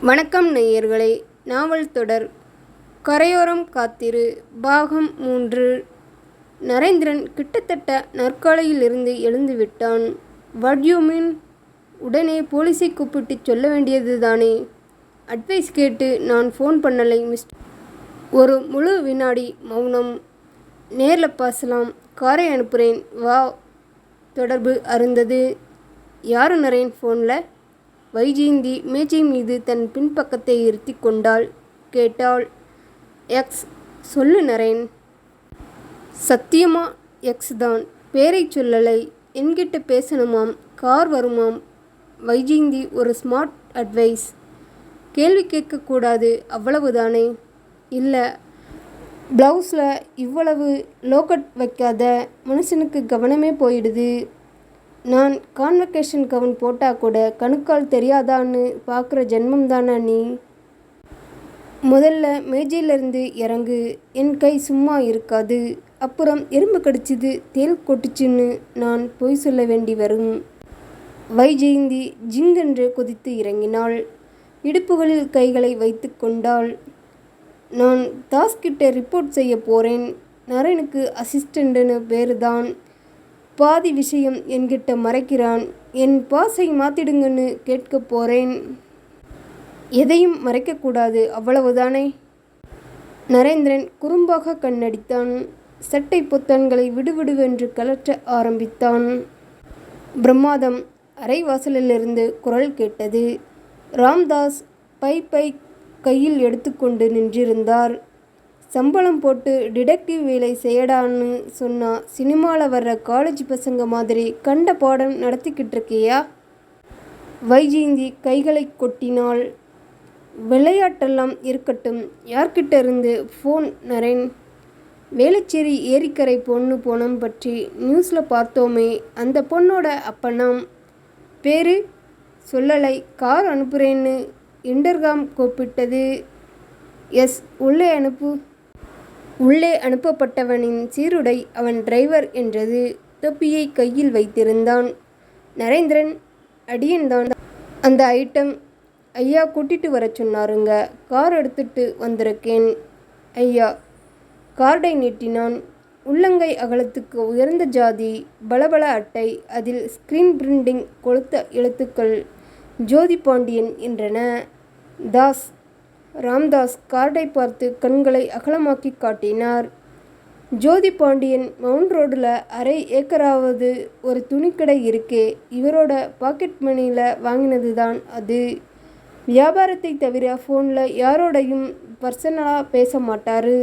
வணக்கம் நேயர்களே நாவல் தொடர். கரையோரம் காத்திரு பாகம் மூன்று. நரேந்திரன் கிட்டத்தட்ட நற்காலையிலிருந்து எழுந்துவிட்டான். வட்யூமின் உடனே போலீஸை கூப்பிட்டு சொல்ல வேண்டியது தானே அட்வைஸ் கேட்டு நான் ஃபோன் பண்ணலை மிஸ். ஒரு முழு வினாடி மௌனம். நேரில் பாசலாம் காரை அனுப்புகிறேன் வா. தொடர்பு அருந்தது. யார் நரேன் ஃபோனில்? வைஜெயந்தி மேஜை மீது தன் பின்பக்கத்தை இருத்தி கொண்டாள். கேட்டாள் எக்ஸ் சொல்லு நரேன். சத்தியமா எக்ஸ் தான். பேரை சொல்லலை. என்கிட்ட பேசணுமாம். கார் வருமாம். வைஜெயந்தி ஒரு ஸ்மார்ட் அட்வைஸ். கேள்வி கேட்கக்கூடாது அவ்வளவுதானே. இல்லை ப்ளவுஸில் இவ்வளவு லோக்கட் வைக்காத. மனுஷனுக்கு கவனமே போயிடுது. நான் கான்வெகேஷன் கவுன் போட்டால் கூட கணுக்கால் தெரியாதான்னு பார்க்குற ஜென்மம் தானா நீ? முதல்ல மேஜையிலிருந்து இறங்கு. என் கை சும்மா இருக்காது. அப்புறம் எறும்பு கடிச்சிது தேல் கொட்டுச்சுன்னு நான் பொய் சொல்ல வேண்டி வரும். வைஜெயந்தி ஜிங்கென்று குதித்து இறங்கினாள். இடுப்புகளில் கைகளை வைத்து கொண்டாள். நான் தாஸ்கிட்ட ரிப்போர்ட் செய்ய போகிறேன் நரனுக்கு அசிஸ்டண்ட்டுன்னு பேர் தான் பாதி விஷயம் என்கிட்ட மறைக்கிறான். என் பாசை மாத்திடுங்கன்னு கேட்க போகிறேன் எதையும் மறைக்கக்கூடாது அவ்வளவுதானே? நரேந்திரன் குறும்பாக கண்ணடித்தான். சட்டை பொத்தான்களை விடுவிடுவென்று கலற்ற ஆரம்பித்தான். பிரம்மாதம் அரைவாசலிலிருந்து குரல் கேட்டது. ராம்தாஸ் பைப்பை கையில் எடுத்துக்கொண்டு நின்றிருந்தார். சம்பளம் போட்டு டிடெக்டிவ் வேலை செய்யடான்னு சொன்னால் சினிமாவில் வர்ற காலேஜ் பசங்க மாதிரி கண்ட பாடம் நடத்திக்கிட்டு இருக்கியா? வைஜெயந்தி கைகளை கொட்டினாள். விளையாட்டெல்லாம் இருக்கட்டும் யார்கிட்ட இருந்து ஃபோன் நரேன்? வேளச்சேரி ஏரிக்கரை பொண்ணு போனம் பற்றி நியூஸில் பார்த்தோமே அந்த பொண்ணோட அப்பனாம். பேரு? சொல்லலை கார் அனுப்புகிறேன்னு இன்டர்காம் கூப்பிட்டது. எஸ் உள்ளே அனுப்பு. உள்ளே அனுப்பப்பட்டவனின் சீருடை அவன் டிரைவர் என்றது தொப்பியை கையில் வைத்திருந்தான். நரேந்திரன் அடியன்தான் அந்த ஐட்டம் ஐயா கூட்டிட்டு வர சொன்னாருங்க. கார் எடுத்துட்டு வந்திருக்கேன். ஐயா கார்டை நீட்டினான். உள்ளங்கை அகலத்துக்கு உயர்ந்த ஜாதி பலபல அட்டை அதில் ஸ்கிரீன் பிரிண்டிங் கொளுத்த எழுத்துக்கள் ஜோதி பாண்டியன் என்றன. தாஸ் ராம்தாஸ் கார்டை பார்த்து கண்களை அகலமாக்கி காட்டினார். ஜோதி பாண்டியன் மவுண்ட் ரோடில் அரை ஏக்கராவது ஒரு துணிக்கடை இருக்கே இவரோட பாக்கெட் மணியில் வாங்கினது தான் அது. வியாபாரத்தை தவிர ஃபோனில் யாரோடையும் பர்சனலாக பேச மாட்டார்.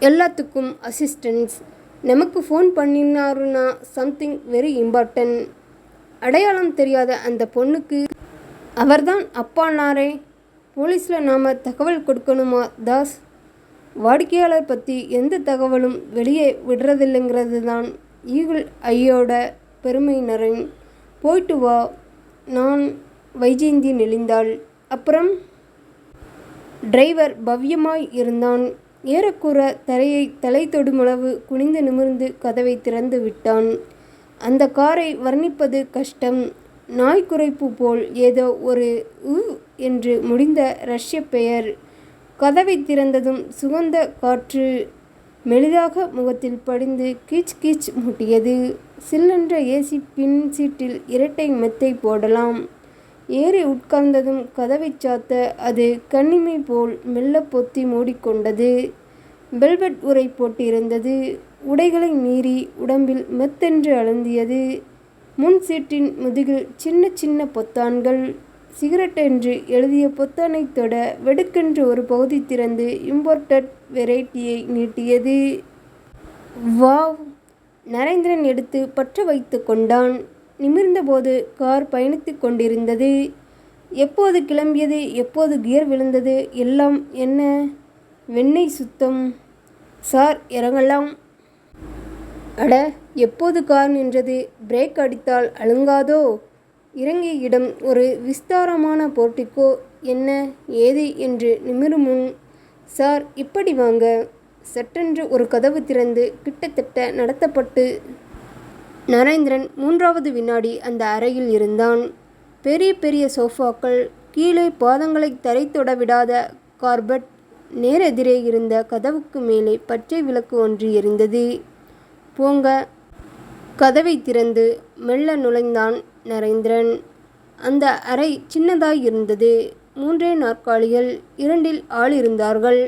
எல்லாத்துக்கும் அசிஸ்டன்ஸ். நமக்கு ஃபோன் பண்ணினாருன்னா சம்திங் வெரி இம்பார்ட்டன்ட். அடையாளம் தெரியாத அந்த பொண்ணுக்கு அவர்தான் அப்பானாரே போலீஸில் நாம் தகவல் கொடுக்கணுமா தாஸ்? வாடிக்கையாளர் பற்றி எந்த தகவலும் வெளியே விடுறதில்லைங்கிறது தான் ஈகிள் ஐயோட பெருமையினரின் போயிட்டு வா நான் வைஜெயந்தி நெளிந்தாள். அப்புறம்? டிரைவர் பவ்யமாய் இருந்தான். ஏறக்கூற தரையை தலை தொடுமளவு குனிந்து நிமிர்ந்து கதவை திறந்து விட்டான். அந்த காரை வர்ணிப்பது கஷ்டம். நாய் குறைப்பு போல் ஏதோ ஒரு உ என்று முடிந்த ரஷ்ய பெயர். கதவை திறந்ததும் சுகந்த காற்று மெலிதாக முகத்தில் படிந்து கீச் கீச் மூட்டியது. சில்லென்ற ஏசி பின் சீட்டில் இரட்டை மெத்தை போடலாம். ஏறி உட்கார்ந்ததும் கதவை சாத்த அது கண்ணிமை போல் மெல்ல பொத்தி மூடிக்கொண்டது. வெல்வெட் உரை போட்டிருந்தது. உடைகளை மீறி உடம்பில் மெத்தென்று அழுந்தியது. முன் சீட்டின் முதுகில் சின்ன சின்ன பொத்தான்கள். சிகரெட் என்று எழுதிய பொத்தானை தொட வெடுக்கென்று ஒரு பகுதி திறந்து இம்போர்ட்டட் வெரைட்டியை நீட்டியது. வாவ்! நரேந்திரன் எடுத்து பற்ற வைத்து கொண்டான். நிமிர்ந்தபோது கார் பயணித்து கொண்டிருந்தது. எப்போது கிளம்பியது? எப்போது கியர் விழுந்தது? எல்லாம் என்ன? வெண்ணெய் சுத்தம். சார் இறங்கலாம். அட எப்போது கார் நின்றது? பிரேக் அடித்தால் அழுங்காதோ? இறங்கிய இடம் ஒரு விஸ்தாரமான போர்ட்டிக்கோ என்ன ஏது என்று நிமிரும் முன் சார் இப்படி வாங்க. சட்டென்று ஒரு கதவு திறந்து கிட்டத்தட்ட நடத்தப்பட்டு நரேந்திரன் மூன்றாவது வினாடி அந்த அறையில் இருந்தான். பெரிய பெரிய சோஃபாக்கள் கீழே பாதங்களை தரை தொட விடாத கார்பட் நேரெதிரே இருந்த கதவுக்கு மேலே பச்சை விளக்கு ஒன்று எரிந்தது. போங்க. கதவை திறந்து மெல்ல நுழைந்தான் நரேந்திரன். அந்த அறை சின்னதாய் இருந்தது. மூன்றே நாற்காலிகள் இரண்டில் ஆள் இருந்தார்கள்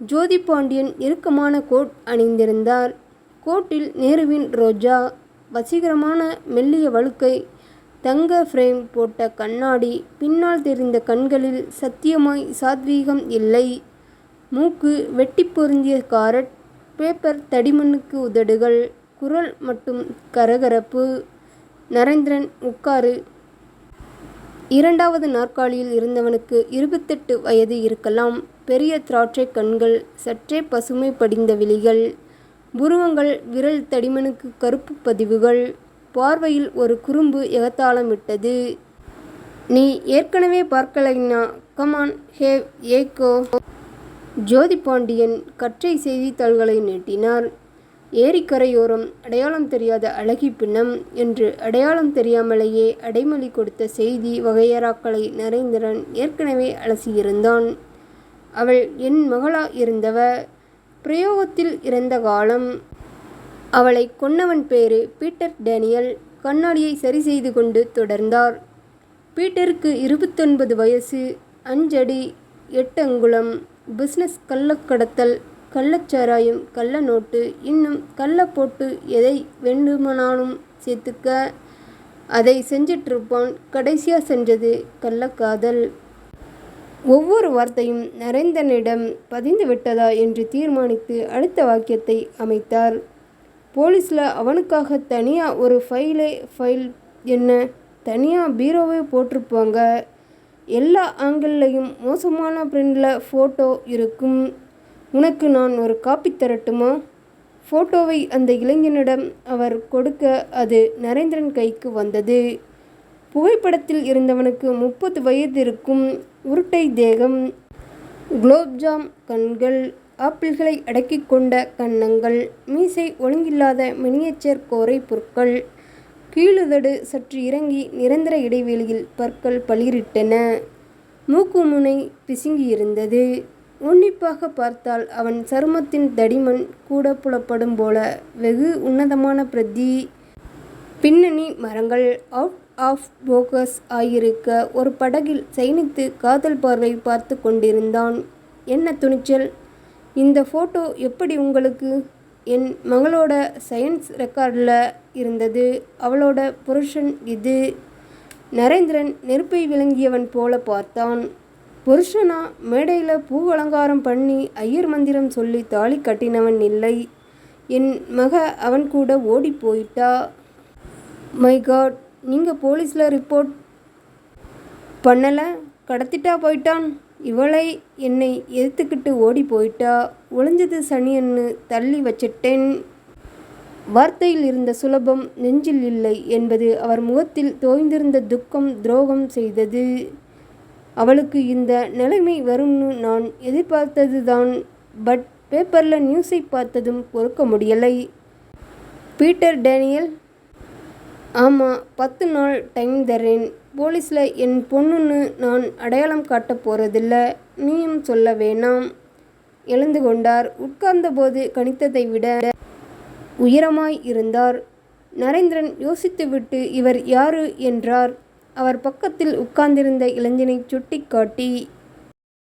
ஜோதி பாண்டியன் இறுக்கமான கோட் அணிந்திருந்தார். கோட்டில் நேருவின் ரோஜா வசீகரமான மெல்லிய வழுக்கை தங்க ஃப்ரேம் போட்ட கண்ணாடி பின்னால் தெரிந்த கண்களில் சத்தியமாய் சாத்வீகம் இல்லை. மூக்கு வெட்டி பொருந்திய காரட் பேப்பர் தடிமண்ணுக்கு உதடுகள் குரல் மட்டும் கரகரப்பு. நரேந்திரன் உட்காரு. இரண்டாவது நாற்காலியில் இருந்தவனுக்கு இருபத்தெட்டு வயது இருக்கலாம். பெரிய திராட்சை கண்கள் சற்றே பசுமை படிந்த விழிகள் புருவங்கள் விரல் தடிமனுக்கு கருப்பு பதிவுகள் பார்வையில் ஒரு குறும்பு எகத்தாளமிட்டது நீ ஏற்கனவே பார்க்கலைன்னா கமான் ஹேவ் ஏகோ ஜோதி பாண்டியன் கற்றை செய்தித்தாள்களை நீட்டினார். ஏரிக்கரையோரம் அடையாளம் தெரியாத அழகி பின்னம் என்று அடையாளம் தெரியாமலேயே அடைமொழி கொடுத்த செய்தி வகையறாக்களை நரேந்திரன் ஏற்கனவே அலசியிருந்தான். அவள் என் மகளா இருந்தவ பிரயோகத்தில் இறந்த காலம். அவளை கொன்னவன் பேரு பீட்டர் டேனியல். கண்ணாடியை சரி செய்து கொண்டு தொடர்ந்தார். பீட்டருக்கு இருபத்தொன்பது வயசு அஞ்சடி எட்டு அங்குலம் பிஸ்னஸ் கள்ளக்கடத்தல் கள்ளச்சாராயம் கள்ள நோட்டு இன்னும் கள்ள போட்டு எதை வேண்டுமானாலும் சேர்த்துக்க அதை செஞ்சிட்ருப்பான் கடைசியாக செஞ்சது கள்ளக்காதல். ஒவ்வொரு வார்த்தையும் நரேந்திரனிடம் பதிந்து விட்டதா என்று தீர்மானித்து அடுத்த வாக்கியத்தை அமைத்தார். போலீஸில் அவனுக்காக தனியாக ஒரு ஃபைலே ஃபைல் என்ன? தனியாக பீரோவே போட்டிருப்பாங்க. எல்லா ஆங்கிள்லையும் மோசமான பிரிண்டில் ஃபோட்டோ இருக்கும். உனக்கு நான் ஒரு காப்பி தரட்டுமா? ஃபோட்டோவை அந்த இளைஞனிடம் அவர் கொடுக்க அது நரேந்திரன் கைக்கு வந்தது. புகைப்படத்தில் இருந்தவனுக்கு முப்பது வயது இருக்கும் உருட்டை தேகம் குலோப்ஜாம் கண்கள் ஆப்பிள்களை அடக்கிக் கொண்ட கன்னங்கள் மீசை ஒழுங்கில்லாத மினியேச்சர் கோரை பொருட்கள் கீழுதடு சற்று இறங்கி நிரந்தர இடைவெளியில் பற்கள் பளிரிட்டன. மூக்கு முனை பிசுங்கியிருந்தது. உன்னிப்பாக பார்த்தால் அவன் சருமத்தின் தடிமன் கூட புலப்படும் போல வெகு உன்னதமான பிரதி பின்னணி மரங்கள் அவுட் ஆஃப் போகஸ் ஆகியிருக்க ஒரு படகில் சைனித்து காதல் பார்வை பார்த்து கொண்டிருந்தான். என்ன துணிச்சல்? இந்த ஃபோட்டோ எப்படி உங்களுக்கு? என் மகளோட சயின்ஸ் ரெக்கார்டில் இருந்தது. அவளோட புருஷன் இது. நரேந்திரன் நெருப்பை விளங்கியவன் போல பார்த்தான். புருஷனா மேடையில் பூ அலங்காரம் பண்ணி ஐயர் மந்திரம் சொல்லி தாலி கட்டினவன் இல்லை. என் மக அவன் கூட ஓடி போயிட்டா. மை காட் நீங்கள் போலீஸில் ரிப்போர்ட் பண்ணலை? கடத்திட்டா போயிட்டான். இவளை என்னை எதிர்த்துக்கிட்டு ஓடி போயிட்டா. ஒளிஞ்சது சனியன்னு தள்ளி வச்சிட்டேன். வார்த்தையில் இருந்த சுலபம் நெஞ்சில் இல்லை என்பது அவர் முகத்தில் தோய்ந்திருந்த துக்கம் துரோகம் செய்தது. அவளுக்கு இந்த நிலைமை வரும்னு நான் எதிர்பார்த்தது தான் பட் பேப்பரில் நியூஸை பார்த்ததும் பொறுக்க முடியலை. பீட்டர் டேனியல் ஆமாம் பத்து நாள் டைம் தரேன். போலீஸில் என் பொண்ணுன்னு நான் அடையாளம் காட்டப் போகிறதில்ல நீயும் சொல்ல வேணாம். எழுந்து கொண்டார். உட்கார்ந்தபோது கணித்ததை விட உயரமாய் இருந்தார். நரேந்திரன் யோசித்துவிட்டு இவர் யாரு? என்றார். அவர் பக்கத்தில் உட்கார்ந்திருந்த இளைஞனை சுட்டிக்காட்டி